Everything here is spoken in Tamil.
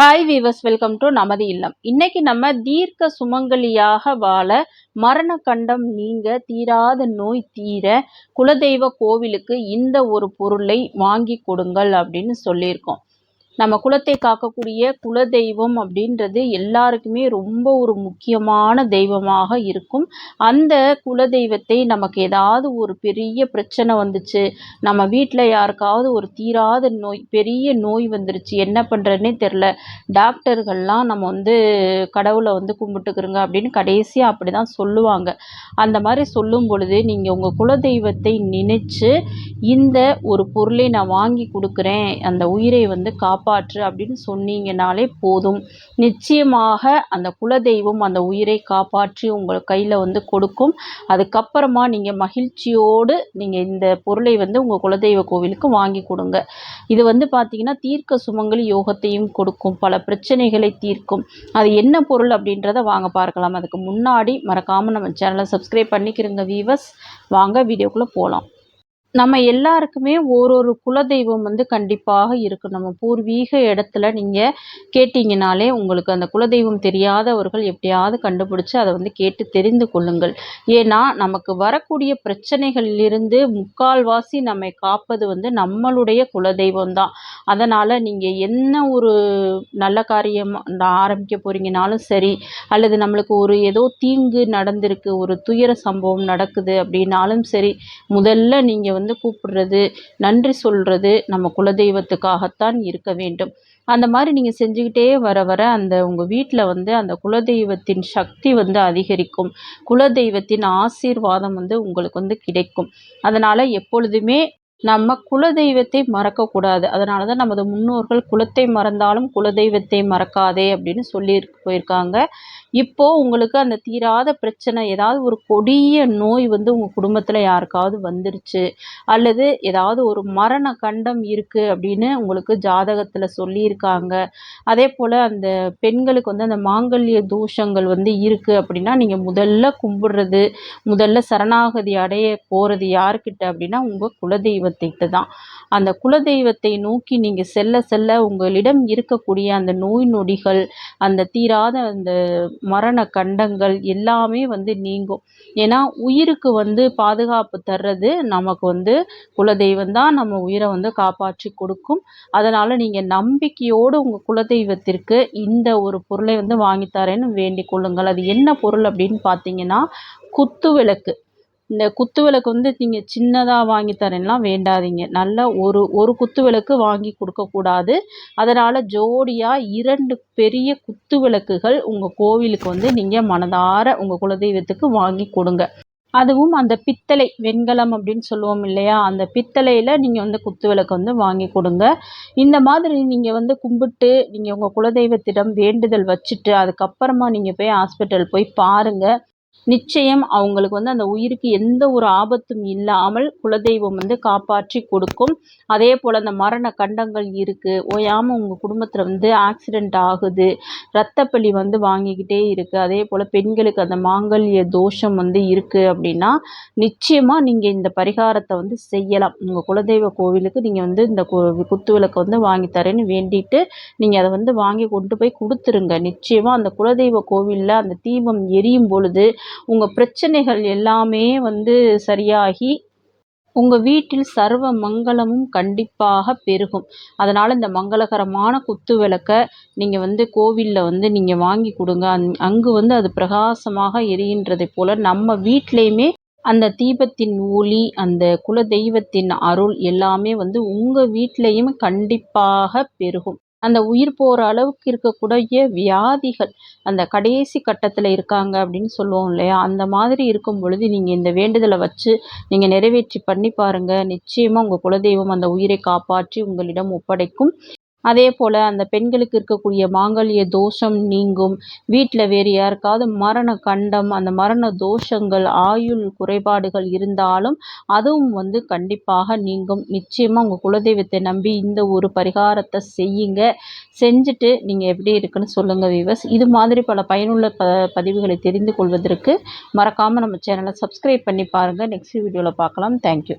ஹாய் வீவர்ஸ் வெல்கம் டு நமது இல்லம். இன்னைக்கு நம்ம தீர்க்க சுமங்கலியாக வாழ மரண கண்டம் நீங்க தீராத நோய் தீர குலதெய்வ கோவிலுக்கு இந்த ஒரு பொருளை வாங்கி கொடுங்கள் அப்படின்னு சொல்லியிருக்கோம். நம்ம குலத்தை காக்கக்கூடிய குலதெய்வம் அப்படின்றது எல்லாருக்குமே ரொம்ப ஒரு முக்கியமான தெய்வமாக இருக்கும். அந்த குலதெய்வத்தை நமக்கு ஏதாவது ஒரு பெரிய பிரச்சனை வந்துச்சு நம்ம வீட்டில் யாருக்காவது ஒரு தீராத நோய் பெரிய நோய் வந்துருச்சு என்ன பண்ணுறதுனே தெரில டாக்டர்கள்லாம் நம்ம வந்து கடவுளை வந்து கும்பிட்டுக்கிறோங்க அப்படின்னு கடைசியாக அப்படி தான் சொல்லுவாங்க. அந்த மாதிரி சொல்லும் பொழுது நீங்கள் உங்கள் குலதெய்வத்தை நினைச்சு இந்த ஒரு பொருளை நான் வாங்கி கொடுக்குறேன் அந்த உயிரை வந்து காப்பா காப்பாற்று அப்படின்னு சொன்னீங்கனாலே போதும். நிச்சயமாக அந்த குலதெய்வம் அந்த உயிரை காப்பாற்றி உங்கள் கையில் வந்து கொடுக்கும். அதுக்கப்புறமா நீங்கள் மகிழ்ச்சியோடு நீங்கள் இந்த பொருளை வந்து உங்கள் குலதெய்வ கோவிலுக்கு வாங்கி கொடுங்க. இது வந்து பார்த்தீங்கன்னா தீர்க்க சுமங்கலி யோகத்தையும் கொடுக்கும். பல பிரச்சனைகளை தீர்க்கும். அது என்ன பொருள் அப்படின்றத வாங்க பார்க்கலாம். அதுக்கு முன்னாடி மறக்காமல் நம்ம சேனலை சப்ஸ்கிரைப் பண்ணிக்கிறோங்க வீவர்ஸ் வாங்க வீடியோக்குள்ளே போகலாம் நம்ம எல்லாருக்குமே ஒரு ஒரு குலதெய்வம் வந்து கண்டிப்பாக இருக்கும். நம்ம பூர்வீக இடத்துல நீங்கள் கேட்டிங்கனாலே உங்களுக்கு அந்த குலதெய்வம் தெரியாதவர்கள் எப்படியாவது கண்டுபிடிச்சி அதை வந்து கேட்டு தெரிந்து கொள்ளுங்கள். ஏன்னா நமக்கு வரக்கூடிய பிரச்சனைகளிலிருந்து முக்கால்வாசி நம்மை காப்பது வந்து நம்மளுடைய குலதெய்வம் தான். அதனால் நீங்கள் என்ன ஒரு நல்ல காரியம் ஆரம்பிக்க போகிறீங்கனாலும் சரி அல்லது நம்மளுக்கு ஒரு ஏதோ தீங்கு நடந்திருக்கு ஒரு துயர சம்பவம் நடக்குது அப்படின்னாலும் சரி முதல்ல நீங்கள் வந்து கூப்பிடுறது நன்றி சொல்கிறது நம்ம குலதெய்வத்துக்காகத்தான் இருக்க வேண்டும். அந்த மாதிரி நீங்கள் செஞ்சுக்கிட்டே வர வர அந்த உங்கள் வீட்டில் வந்து அந்த குலதெய்வத்தின் சக்தி வந்து அதிகரிக்கும். குலதெய்வத்தின் ஆசீர்வாதம் வந்து உங்களுக்கு வந்து கிடைக்கும். அதனால் எப்பொழுதுமே நம்ம குலதெய்வத்தை மறக்கக்கூடாது. அதனால தான் நமது முன்னோர்கள் குலத்தை மறந்தாலும் குலதெய்வத்தை மறக்காதே அப்படின்னு சொல்லி போயிருக்காங்க. இப்போது உங்களுக்கு அந்த தீராத பிரச்சனை ஏதாவது ஒரு கொடிய நோய் வந்து உங்கள் குடும்பத்தில் யாருக்காவது வந்துருச்சு அல்லது ஏதாவது ஒரு மரண கண்டம் இருக்குது அப்படின்னு உங்களுக்கு ஜாதகத்தில் சொல்லியிருக்காங்க. அதே போல் அந்த பெண்களுக்கு வந்து அந்த மாங்கல்ய தோஷங்கள் வந்து இருக்குது அப்படின்னா நீங்கள் முதல்ல கும்பிடுறது முதல்ல சரணாகதி அடைய போகிறது யாருக்கிட்ட அப்படின்னா உங்கள் குலதெய்வம் குலதெய்வத்திட்ட தான் அந்த குலதெய்வத்தை நோக்கி நீங்கள் செல்ல செல்ல உங்களிடம் இருக்கக்கூடிய அந்த நோய் நொடிகள் அந்த தீராத அந்த மரண கண்டங்கள் எல்லாமே வந்து நீங்கும். ஏன்னா உயிருக்கு வந்து பாதுகாப்பு தர்றது நமக்கு வந்து குலதெய்வம் தான் நம்ம உயிரை வந்து காப்பாற்றி கொடுக்கும். அதனால் நீங்கள் நம்பிக்கையோடு உங்கள் குலதெய்வத்திற்கு இந்த ஒரு பொருளை வந்து வாங்கித்தாரேன்னு வேண்டிக் கொள்ளுங்கள். அது என்ன பொருள் அப்படின்னு பார்த்தீங்கன்னா குத்து விளக்கு. இந்த குத்து விளக்கு வந்து நீங்கள் சின்னதாக வாங்கி தரேன்லாம் வேண்டாதீங்க. நல்ல ஒரு ஒரு குத்து விளக்கு வாங்கி கொடுக்கக்கூடாது அதனால் ஜோடியாக இரண்டு பெரிய குத்து விளக்குகள் உங்கள் கோவிலுக்கு வந்து நீங்கள் மனதார உங்கள் குலதெய்வத்துக்கு வாங்கி கொடுங்க. அதுவும் அந்த பித்தளை வெண்கலம் அப்படின்னு சொல்லுவோம் இல்லையா? அந்த பித்தளையில் நீங்கள் வந்து குத்து விளக்கு வந்து வாங்கி கொடுங்க. இந்த மாதிரி நீங்கள் வந்து கும்பிட்டு நீங்கள் உங்கள் குலதெய்வத்திடம் வேண்டுதல் வச்சுட்டு அதுக்கப்புறமா நீங்கள் போய் ஹாஸ்பிட்டல் போய் பாருங்கள் நிச்சயம் அவங்களுக்கு வந்து அந்த உயிருக்கு எந்த ஒரு ஆபத்தும் இல்லாமல் குலதெய்வம் வந்து காப்பாற்றி கொடுக்கும். அதே போல் அந்த மரண கண்டங்கள் இருக்குது ஓயாமல் உங்கள் குடும்பத்தில் வந்து ஆக்சிடெண்ட் ஆகுது. ரத்தப்பழி வந்து வாங்கிக்கிட்டே இருக்குது அதே போல் பெண்களுக்கு அந்த மாங்கல்ய தோஷம் வந்து இருக்குது அப்படின்னா நிச்சயமாக நீங்கள் இந்த பரிகாரத்தை வந்து செய்யலாம். உங்கள் குலதெய்வ கோவிலுக்கு நீங்கள் வந்து இந்த குத்து விளக்கை வந்து வாங்கி தரேன்னு வேண்டிட்டு நீங்கள் அதை வந்து வாங்கி கொண்டு போய் கொடுத்துருங்க. நிச்சயமாக அந்த குலதெய்வ கோவிலில் அந்த தீபம் எரியும் பொழுது உங்கள் பிரச்சனைகள் எல்லாமே வந்து சரியாகி உங்கள் வீட்டில் சர்வ மங்களமும் கண்டிப்பாக பெருகும். அதனால் இந்த மங்களகரமான குத்து விளக்கை நீங்கள் வந்து கோவிலில் வந்து நீங்கள் வாங்கி கொடுங்க. அந் அங்கு வந்து அது பிரகாசமாக எரிகின்றதை போல் நம்ம வீட்லேயுமே அந்த தீபத்தின் ஒளி அந்த குல தெய்வத்தின் அருள் எல்லாமே வந்து உங்கள் வீட்லேயும் கண்டிப்பாக பெருகும். அந்த உயிர் போகிற அளவுக்கு இருக்கக்கூடிய வியாதிகள் அந்த கடைசி கட்டத்தில் இருக்காங்க அப்படின்னு சொல்லுவோம் இல்லையா? அந்த மாதிரி இருக்கும் பொழுது நீங்கள் இந்த வேண்டுதலை வச்சு நீங்கள் நிறைவேற்றி பண்ணி பாருங்கள் நிச்சயமாக உங்கள் குலதெய்வம் அந்த உயிரை காப்பாற்றி உங்களிடம் ஒப்படைக்கும். அதே போல் அந்த பெண்களுக்கு இருக்கக்கூடிய மாங்கல்ய தோஷம் நீங்கும். வீட்டில் வேறு யாருக்காவது மரண கண்டம் அந்த மரண தோஷங்கள் ஆயுள் குறைபாடுகள் இருந்தாலும் அதுவும் வந்து கண்டிப்பாக நீங்கும். நிச்சயமாக உங்கள் குலதெய்வத்தை நம்பி இந்த ஒரு பரிகாரத்தை செய்யுங்க. செஞ்சுட்டு நீங்கள் எப்படி இருக்குன்னு சொல்லுங்கள் வீவர்ஸ் இது மாதிரி பல பயனுள்ள ப பதிவுகளை தெரிந்து கொள்வதற்கு மறக்காமல் நம்ம சேனலை சப்ஸ்கிரைப் பண்ணி பாருங்கள் நெக்ஸ்ட் வீடியோவில் பார்க்கலாம். தேங்க்யூ